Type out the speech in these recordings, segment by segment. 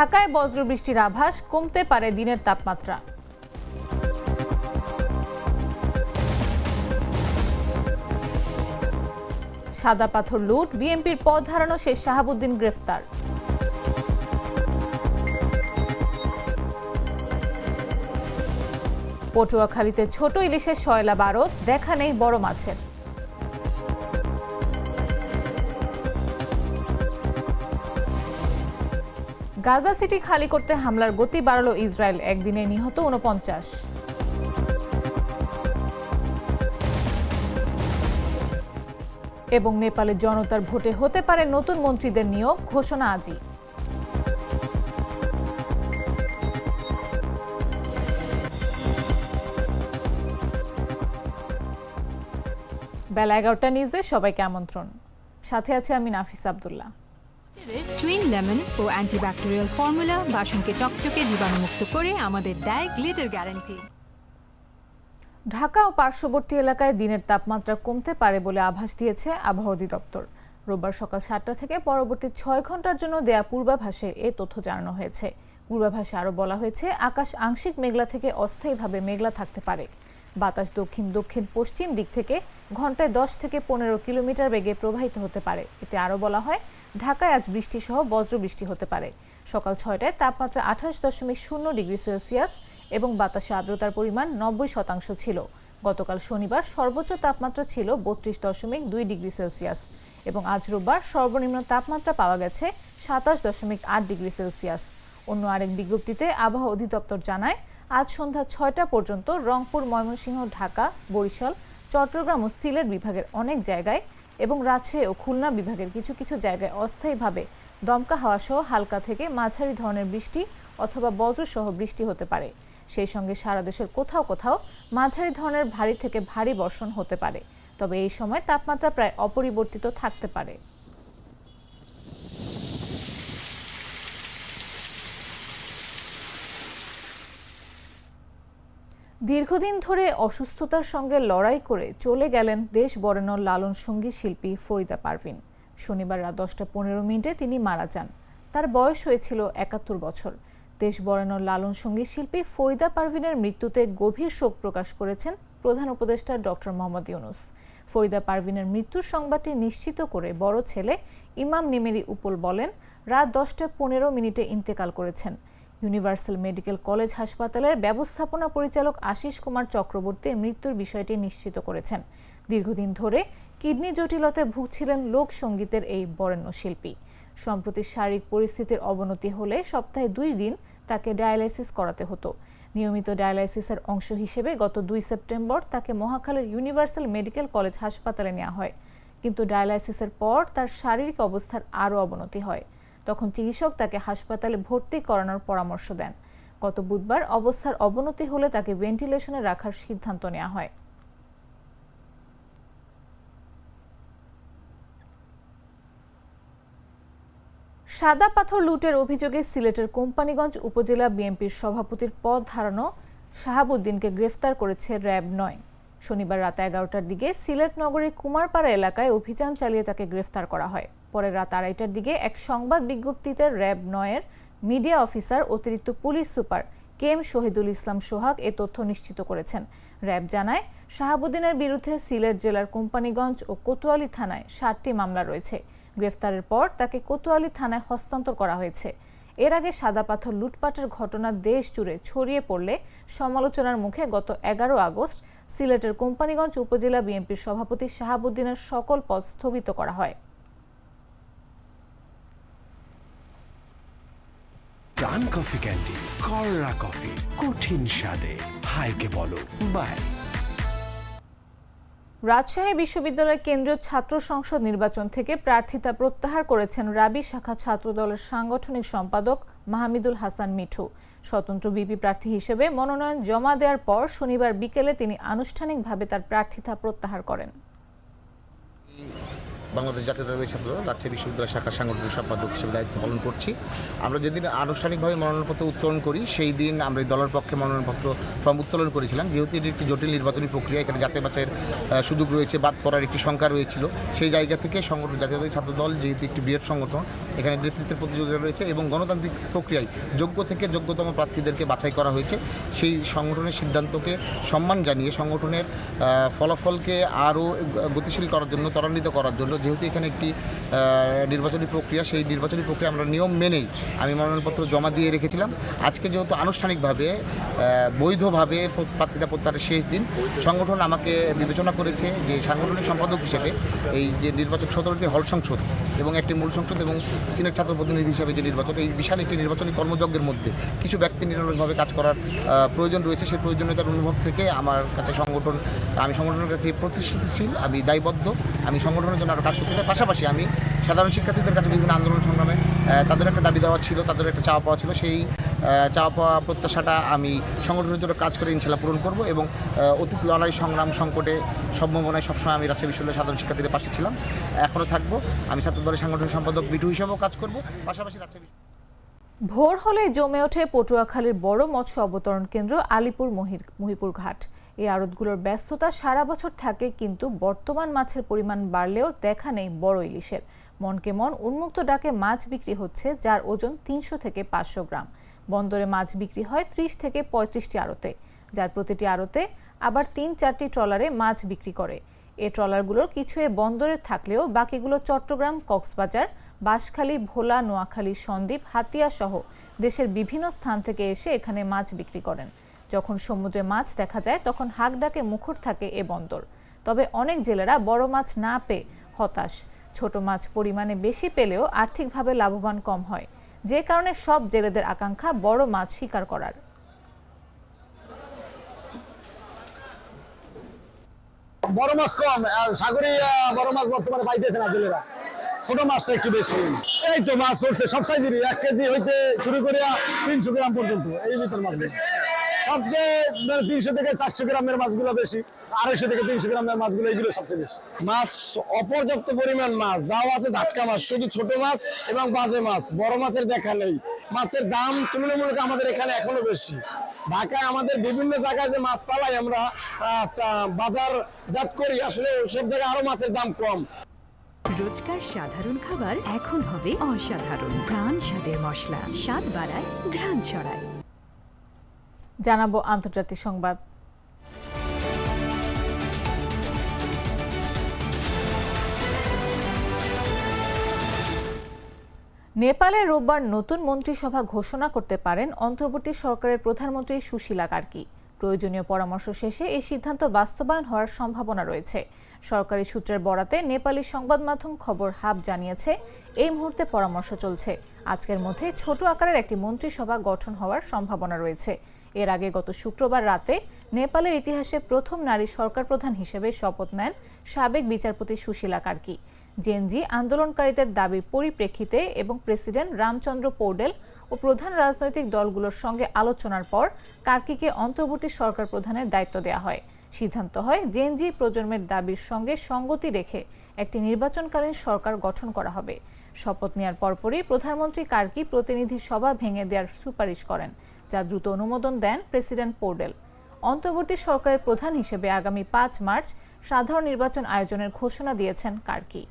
ঢাকায় বজ্রবৃষ্টির আভাস, কমতে পারে দিনের তাপমাত্রা। সাদা পাথর লুট, বিএনপির পদ হারানো শেখ শাহাবুদ্দিন গ্রেফতার। পটুয়াখালীতে ছোট ইলিশের শয়লা বারত দেখা নেই বড় মাছের। গাজা সিটি খালি করতে হামলার গতি বাড়ালো ইসরায়েল। একদিনে নিহত উনপঞ্চাশ এবং নেপালের জনতার ভোটে হতে পারে নতুন মন্ত্রীদের নিয়োগ, ঘোষণা আজই। বেলা এগারোটা নিউজে সবাইকে আমন্ত্রণ। সাথে আছে আমি নাফিস আবদুল্লাহ। টুইন লেমন ও অ্যান্টিব্যাকটেরিয়াল ফর্মুলা বাসনকে চকচকে জীবাণুমুক্ত করে আমাদের দেয় গ্লিটার গ্যারান্টি। ঢাকা ও পার্শ্ববর্তী এলাকায় দিনের তাপমাত্রা কমতে পারে বলে আভাস দিয়েছে আবহাওয়া অধিদপ্তর। রোববার সকাল সাতটা থেকে পরবর্তী ছয় ঘণ্টার জন্য দেয়া পূর্বাভাসে এ তথ্য জানানো হয়েছে। পূর্বাভাসে আরও বলা হয়েছে, আকাশ আংশিক মেঘলা থেকে অস্থায়ীভাবে মেঘলা থাকতে পারে। বাতাস দক্ষিণ দক্ষিণ পশ্চিম দিক থেকে ঘন্টায় দশ থেকে পনেরো কিলোমিটার বেগে প্রবাহিত হতে পারে। এতে আরও বলা হয় ঢাকায় আজ বৃষ্টি সহ বজ্র বৃষ্টি হতে পারে। সকাল ছয়টায় তাপমাত্রা আঠাশ দশমিক শূন্য ডিগ্রি সেলসিয়াস এবং বাতাসে আর্দ্রতার পরিমাণ নব্বই শতাংশ ছিল। গতকাল শনিবার সর্বোচ্চ তাপমাত্রা ছিল বত্রিশ দশমিক দুই ডিগ্রি সেলসিয়াস এবং আজ রোববার সর্বনিম্ন তাপমাত্রা পাওয়া গেছে সাতাশ দশমিক আট ডিগ্রি সেলসিয়াস। অন্য আরেক বিজ্ঞপ্তিতে আবহাওয়া অধিদপ্তর জানায়, আজ সন্ধ্যা ছয়টা পর্যন্ত রংপুর, ময়মনসিংহ, ঢাকা, বরিশাল, চট্টগ্রাম ও সিলেট বিভাগের অনেক জায়গায় এবং রাজশাহী ও খুলনা বিভাগের কিছু কিছু জায়গায় অস্থায়ীভাবে দমকা হাওয়া সহ হালকা থেকে মাঝারি ধরনের বৃষ্টি অথবা বজ্রসহ বৃষ্টি হতে পারে। সেই সঙ্গে সারা দেশের কোথাও কোথাও মাঝারি ধরনের ভারী থেকে ভারী বর্ষণ হতে পারে। তবে এই সময় তাপমাত্রা প্রায় অপরিবর্তিত থাকতে পারে। দীর্ঘদিন ধরে অসুস্থতার সঙ্গে লড়াই করে চলে গেলেন দেশ বরেণ্য লালন সঙ্গী শিল্পী ফরিদা পারভিন। শনিবার রাত দশটা পনেরো মিনিটে তিনি মারা যান। তার বয়স হয়েছিল একাত্তর বছর। দেশ বরেণ্য লালন সঙ্গী শিল্পী ফরিদা পারভিনের মৃত্যুতে গভীর শোক প্রকাশ করেছেন প্রধান উপদেষ্টা ডক্টর মোহাম্মদ ইউনুস। ফরিদা পারভিনের মৃত্যুর সংবাদটি নিশ্চিত করে বড় ছেলে ইমাম নিমেরি উপল বলেন, রাত দশটা পনেরো মিনিটে ইন্তেকাল করেছেন। ইউনিভার্সাল মেডিকেল কলেজ হাসপাতালের ব্যবস্থাপনা পরিচালক আশিস কুমার চক্রবর্তী মৃত্যুর বিষয়টি নিশ্চিত করেছেন। দীর্ঘদিন ধরে কিডনি জটিলতায় ভুগছিলেন লোক সঙ্গীতের এই বরেণ্য শিল্পী। সম্প্রতি শারীরিক পরিস্থিতির অবনতি হলে সপ্তাহে দুই দিন তাকে ডায়ালাইসিস করাতে হতো। নিয়মিত ডায়ালাইসিসের অংশ হিসেবে গত দুই সেপ্টেম্বর তাকে মহাখালীর ইউনিভার্সাল মেডিকেল কলেজ হাসপাতালে নেওয়া হয়। কিন্তু ডায়ালাইসিসের পর তার শারীরিক অবস্থার আরও অবনতি হয়। তখন চিকিৎসক তাকে হাসপাতালে ভর্তি করানোর পরামর্শ দেন। গত বুধবার অবস্থার অবনতি হলে তাকে ভেন্টিলেশনে রাখার সিদ্ধান্ত নেওয়া হয়। সাদা পাথর লুটের অভিযোগে সিলেটের কোম্পানিগঞ্জ উপজেলা বিএনপির সভাপতির পদ ধারানো শাহাবুদ্দিনকে গ্রেফতার করেছে র্যাব নয়। শনিবার রাত এগারোটার দিকে সিলেট নগরীর কুমারপাড়া এলাকায় অভিযান চালিয়ে তাকে গ্রেফতার করা হয়। পরে রাত আড়াইটার দিকে এক সংবাদ বিজ্ঞপ্তিতে র্যাব নয়ের মিডিয়া অফিসার অতিরিক্ত police super K M Shahidul Islam Sohag এ তথ্য নিশ্চিত করেছেন। র্যাব জানায়, শাহাবুদ্দিনের বিরুদ্ধে সিলেট জেলার কোম্পানিগঞ্জ ও কোতোয়ালি থানায় ষাটটি মামলা রয়েছে। গ্রেফতারের পর তাকে কোতোয়ালি থানায় হস্তান্তর করা হয়েছে। এর আগে সাদা পাথর লুটপাটের ঘটনা দেশ জুড়ে ছড়িয়ে পড়লে সমালোচনার মুখে গত এগারো আগস্ট সিলেটের কোম্পানিগঞ্জ উপজেলা বিএনপির সভাপতি শাহাবুদ্দিনের সকল পদ স্থগিত করা হয়। প্রাণ কফি ক্যান্ডি কররা কফি, কঠিন স্বাদে। হাইকে বলো, বাই। রাজশাহী বিশ্ববিদ্যালয়ের কেন্দ্রীয় ছাত্র সংসদ নির্বাচন থেকে প্রার্থিতা প্রত্যাহার করেছেন রাবি শাখা ছাত্রদলের সাংগঠনিক সম্পাদক মাহমিদুল হাসান মিঠু। স্বতন্ত্র বিপি প্রার্থী হিসেবে মনোনয়ন জমা দেওয়ার পর শনিবার বিকেলে তিনি আনুষ্ঠানিকভাবে তার প্রার্থিতা প্রত্যাহার করেন। বাংলাদেশ জাতীয়তাবাদী ছাত্র রাজশাহী বিশ্ববিদ্যালয় শাখার সাংগঠনিক সম্পাদক হিসেবে দায়িত্ব পালন করছি। আমরা যেদিন আনুষ্ঠানিকভাবে মনোনয়নপত্র উত্তোলন করি সেই দিন আমরা দলের পক্ষে মনোনয়নপত্র ফর্ম উত্তোলন করেছিলাম। যেহেতু এটি একটি জটিল নির্বাচনী প্রক্রিয়া এখানে যাচাই আহ, সুযোগ রয়েছে বাদ পড়ার একটি সংখ্যা রয়েছিল। সেই জায়গা থেকে সংগঠন জাতীয়তাবাদী ছাত্র দল যেহেতু একটি বৃহৎ সংগঠন এখানে নেতৃত্বের প্রতিযোগিতা রয়েছে এবং গণতান্ত্রিক প্রক্রিয়ায় যোগ্য থেকে যোগ্যতম প্রার্থীদেরকে বাছাই করা হয়েছে। সেই সংগঠনের সিদ্ধান্তকে সম্মান জানিয়ে সংগঠনের ফলাফলকে আরও গতিশীল করার জন্য ত্বরান্বিত করার জন্য যেহেতু এখানে একটি নির্বাচনী প্রক্রিয়া, সেই নির্বাচনী প্রক্রিয়া আমরা নিয়ম মেনেই আমি মনোনয়নপত্র জমা দিয়ে রেখেছিলাম। আজকে যেহেতু আনুষ্ঠানিকভাবে বৈধভাবে প্র- প্রার্থিতা প্রত্যাহারের শেষ দিন, সংগঠন আমাকে বিবেচনা করেছে যে সাংগঠনিক সম্পাদক হিসেবে এই যে নির্বাচন সতেরোটি হল সংসদ এবং একটি মূল সংসদ এবং সিনেট ছাত্র প্রতিনিধি হিসেবে যে নির্বাচন এই বিশাল একটি নির্বাচনী কর্মযজ্ঞের মধ্যে কিছু ব্যক্তি নিরলসভাবে কাজ করার প্রয়োজন রয়েছে। সেই প্রয়োজনীয়তার অনুভব থেকে আমার কাছে সংগঠন, আমি সংগঠনের কাছে প্রতিশ্রুতিশীল, আমি দায়বদ্ধ, আমি সংগঠনের জন্য আরও কাজ করতে পাশাপাশি আমি সাধারণ শিক্ষার্থীদের কাছে বিভিন্ন আন্দোলন সংগ্রামে তাদের একটা দাবি দেওয়া ছিল, তাদের একটা চাওয়া পাওয়া ছিল। সেই চাওয়া পাওয়া প্রত্যাশাটা আমি সংগঠনের জন্য কাজ করে ইনশাল্লাহ পূরণ করব এবং অতীত লড়াই, সংগ্রাম সংকটে সম্ভাবনায় সবসময় আমি রাজশাহী বিশ্ববিদ্যালয়ের সাধারণ শিক্ষার্থীদের পাশে ছিলাম। এখনও থাকব। আমি ছাত্র দলের সাংগঠনিক সম্পাদক বিটু হিসেবেও কাজ করব। পাশাপাশি রাজশাহী ভোর হলে জমে ওঠে পটুয়াখালীর বড় মৎস্য অবতরণ কেন্দ্র, আলিপুর মহিপুর ঘাট। এই আড়তগুলোর ব্যস্ততা সারা বছর থাকে, কিন্তু বর্তমান মাছের পরিমাণ বাড়লেও দেখা নেই বড় ইলিশের। মনকে মন উন্মুক্ত ডাকে মাছ বিক্রি হচ্ছে, যার ওজন তিনশো থেকে পাঁচশো গ্রাম। বন্দরে মাছ বিক্রি হয় ত্রিশ থেকে পঁয়ত্রিশটি আড়তে। যার প্রতিটি আড়তে আবার তিন চারটি ট্রলারে মাছ বিক্রি করে। এ ট্রলারগুলোর কিছু এ বন্দরে থাকলেও বাকিগুলো চট্টগ্রাম, কক্সবাজার, বাঁশখালী, ভোলা, নোয়াখালী, সন্দ্বীপ, হাতিয়া সহ দেশের বিভিন্ন স্থান থেকে এসে এখানে মাছ বিক্রি করেন। যখন সমুদ্রে মাছ দেখা যায়, তখন হাক ডাকে মুখর থাকে এ বন্দর। তবে অনেক জেলেরা বড় মাছ না পেয়ে হতাশ। ছোট মাছ পরিমাণে বেশি পেলেও আর্থিকভাবে লাভবান কম হয়। যে কারণে সব জেলেদের আকাঙ্ক্ষা বড় মাছ শিকার করার। বড় মাছ কম সাগরে বড় মাছ বর্তমানে পাইতেছে না জেলেরা। ছোট মাছটা একটু বেশি। এই তো মাছ চলছে সব সাইজেরই, এক কেজি হইতে শুরু তিনশো গ্রাম পর্যন্ত, এই ভিতর মাছগুলো সবচেয়ে মানে তিনশো থেকে চারশো গ্রামের মাছগুলো বেশি আড়াইশো থেকে তিনশো গ্রামের মাছগুলো এগুলো সবচেয়ে বেশি। মাছ অপর্যাপ্ত পরিমাণ মাছ যাও আছে ঝাটকা মাছ শুধু ছোট মাছ এবং বাজে মাছ বড় মাছের দেখা নেই। মাছের দাম তুলনামূলক আমাদের এখানে এখনও বেশি। ঢাকায় আমাদের বিভিন্ন জায়গায় যে মাছ চালাই আমরা বাজার জাত করি আসলে সব জায়গায় আরও মাছের দাম কম। রোজকার সাধারণ খাবার এখন হবে অসাধারণ। প্রাণ স্বাদের মশলা স্বাদ বাড়ায় ঘ্রাণ ছড়ায়। জানাব আন্তর্জাতিক সংবাদ। নেপালে রোববার নতুন মন্ত্রিসভা ঘোষণা করতে পারেন অন্তর্বর্তী সরকারের প্রধানমন্ত্রী সুশীলা কার্কি প্রয়োজনীয় পরামর্শ শেষে এই সিদ্ধান্ত বাস্তবায়ন হওয়ার সম্ভাবনা রয়েছে। সরকারি সূত্রের বরাতে নেপালি সংবাদ মাধ্যম খবর হাব জানিয়েছে, এই মুহূর্তে পরামর্শ চলছে। আজকের মধ্যে ছোট আকারের একটি মন্ত্রিসভা গঠন হওয়ার সম্ভাবনা রয়েছে। এর আগে গত শুক্রবার রাতে নেপালের ইতিহাসে প্রথম নারী সরকার প্রধান হিসেবে শপথ নেন সাবেক বিচারপতি সুশীলা কার্কি। জেনজি আন্দোলনকারীদের দাবির পরিপ্রেক্ষিতে এবং প্রেসিডেন্ট রামচন্দ্র পৌডেল ও প্রধান রাজনৈতিক দলগুলোর সঙ্গে আলোচনার পর কার্কিকে অন্তর্বর্তী সরকার প্রধানের দায়িত্ব দেওয়া হয়। সিদ্ধান্ত হয় জেনজি প্রজন্মের দাবির সঙ্গে সঙ্গতি রেখে একটি নির্বাচনকালীন সরকার গঠন করা হবে। শপথ নেওয়ার পরপরই প্রধানমন্ত্রী কার্কি প্রতিনিধি সভা ভেঙে দেওয়ার সুপারিশ করেন। যা দ্রুত অনুমোদন দেন প্রেসিডেন্ট পোর্ডেল। অন্তর্বর্তী সরকারের প্রধান হিসেবে আগামী পাঁচ মার্চ সাধারণ নির্বাচন আয়োজনের ঘোষণা দিয়েছেন কার্কি।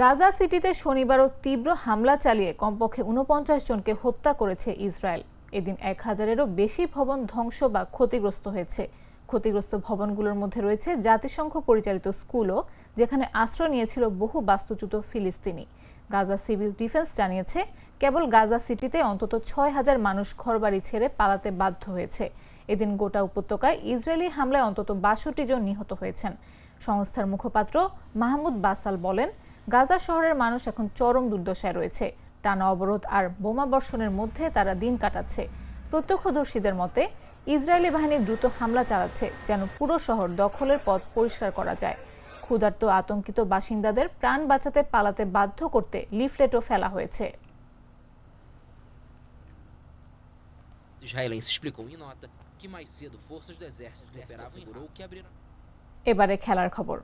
গাজা সিটিতে শনিবারও তীব্র হামলা চালিয়ে কমপক্ষে উনপঞ্চাশ জনকে হত্যা করেছে ইসরায়েল। এদিন এক হাজারেরও বেশি ভবন ধ্বংস বা ক্ষতিগ্রস্ত হয়েছে। ক্ষতিগ্রস্ত ভবনগুলোর মধ্যে রয়েছে জাতিসংঘ পরিচালিত স্কুলও, যেখানে আশ্রয় নিয়েছিল বহু বাস্তুচ্যুত ফিলিস্তিনি। গাজা সিভিল ডিফেন্স জানিয়েছে, কেবল গাজা সিটিতে অন্তত ছয় হাজার মানুষ ঘরবাড়ি ছেড়ে পালাতে বাধ্য হয়েছে। এদিন গোটা উপত্যকায় ইসরায়েলি হামলায় অন্তত বাষট্টি জন নিহত হয়েছেন। সংস্থার মুখপাত্র মাহমুদ বাসাল বলেন, গাজা শহরের মানুষ এখন চরম দুর্দশায় রয়েছে। টানা অবরোধ আর বোমা বর্ষণের মধ্যে তারা দিন কাটাচ্ছে। প্রত্যক্ষদর্শীদের মতে ইসরায়েলি বাহিনী দ্রুত হামলা চালাচ্ছে যেন পুরো শহর দখলের পথ পরিষ্কার করা যায়। ক্ষুধার্ত আতঙ্কিত বাসিন্দাদের প্রাণ বাঁচাতে পালাতে বাধ্য করতে লিফলেটও ফেলা হয়েছে। Israelense explicou em nota que mais cedo forças do exército operavam em que abriram এবারে খেলার খবর।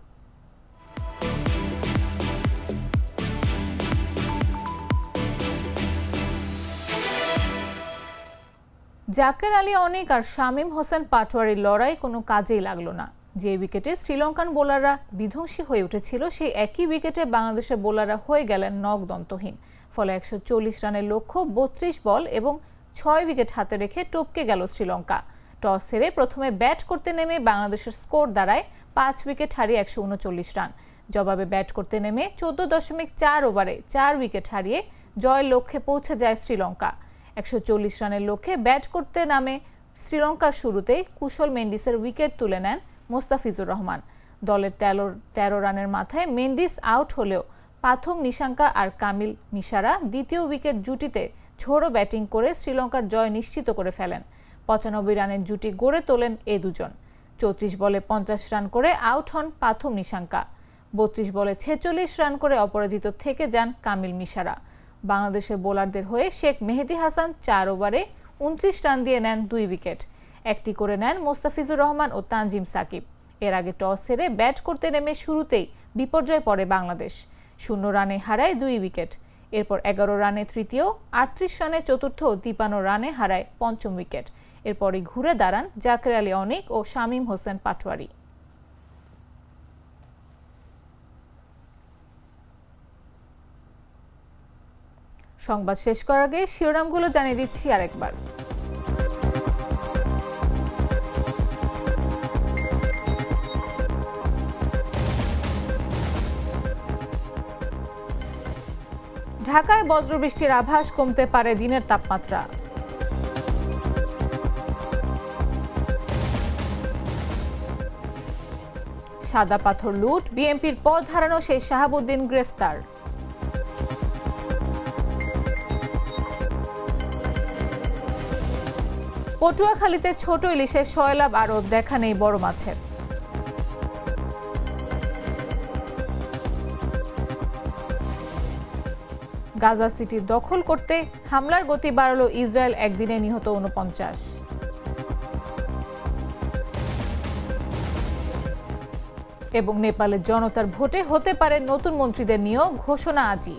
জাকের আলী অনেক আর শামীম হোসেন পাটোয়ারির লড়াই কোনো কাজেই লাগল না। যে উইকেটে শ্রীলঙ্কান বোলাররা বিধ্বংসী হয়ে উঠেছিল, সেই একই উইকেটে বাংলাদেশের বোলাররা হয়ে গেলেন নকদন্তহীন ফলে একশো চল্লিশ রানের লক্ষ্য, বত্রিশ বল এবং ছয় উইকেট হাতে রেখে টপকে গেল শ্রীলঙ্কা। টস হেরে প্রথমে ব্যাট করতে নেমে বাংলাদেশের স্কোর দাঁড়ায় পাঁচ উইকেট হারিয়ে একশো উনচল্লিশ রান। জবাবে ব্যাট করতে নেমে চোদ্দ দশমিক চার ওভারে চার উইকেট হারিয়ে জয়ের লক্ষ্যে পৌঁছে যায় শ্রীলঙ্কা। একশো চল্লিশ রানের লক্ষ্যে ব্যাট করতে নামে শ্রীলঙ্কার শুরুতেই কুশল মেন্ডিসের উইকেট তুলে নেন মোস্তাফিজুর রহমান। দলের তেরো তেরো রানের মাথায় মেন্ডিস আউট হলেও পাথম নিশাঙ্কা আর কামিল মিশারা দ্বিতীয় উইকেট জুটিতে ঝোড়ো ব্যাটিং করে শ্রীলঙ্কার জয় নিশ্চিত করে ফেলেন। পঁচানব্বই রানের জুটি গড়ে তোলেন এ দুজন। চৌত্রিশ বলে পঞ্চাশ রান করে আউট হন পাথম নিশাঙ্কা। বত্রিশ বলে ছেচল্লিশ রান করে অপরাজিত থেকে যান কামিল মিশারা। বাংলাদেশের বোলারদের হয়ে শেখ মেহেদি হাসান চার ওভারে উনত্রিশ রান দিয়ে নেন দুই উইকেট। একটি করে নেন মোস্তাফিজুর রহমান ও তানজিম সাকিব। এর আগে টস হেরে ব্যাট করতে নেমে শুরুতেই বিপর্যয় পড়ে বাংলাদেশ। শূন্য রানে হারায় দুই উইকেট। এরপর এগারো রানে তৃতীয়, আটত্রিশ রানে চতুর্থ তিপান্ন রানে হারায় পঞ্চম উইকেট। এরপরই ঘুরে দাঁড়ান জাকের আলী অনিক ও শামীম হোসেন পাটোয়ারি। সংবাদ শেষ করার আগে শিরোনামগুলো জানিয়ে দিচ্ছি আরেকবার। ঢাকায় বজ্রবৃষ্টির আভাস কমতে পারে দিনের তাপমাত্রা। সাদা পাথর লুট, বিএনপির পদ হারানো সেই শাহাবুদ্দিন গ্রেফতার। পটুয়াখালীতে ছোট ইলিশের শয়লাভ আরও দেখা নেই বড় মাছের। গাজা সিটি দখল করতে হামলার গতি বাড়ালো ইসরায়েল একদিনে নিহত উনপঞ্চাশ এবং নেপালের জনতার ভোটে হতে পারে নতুন মন্ত্রীদের নিয়োগ ঘোষণা আজই।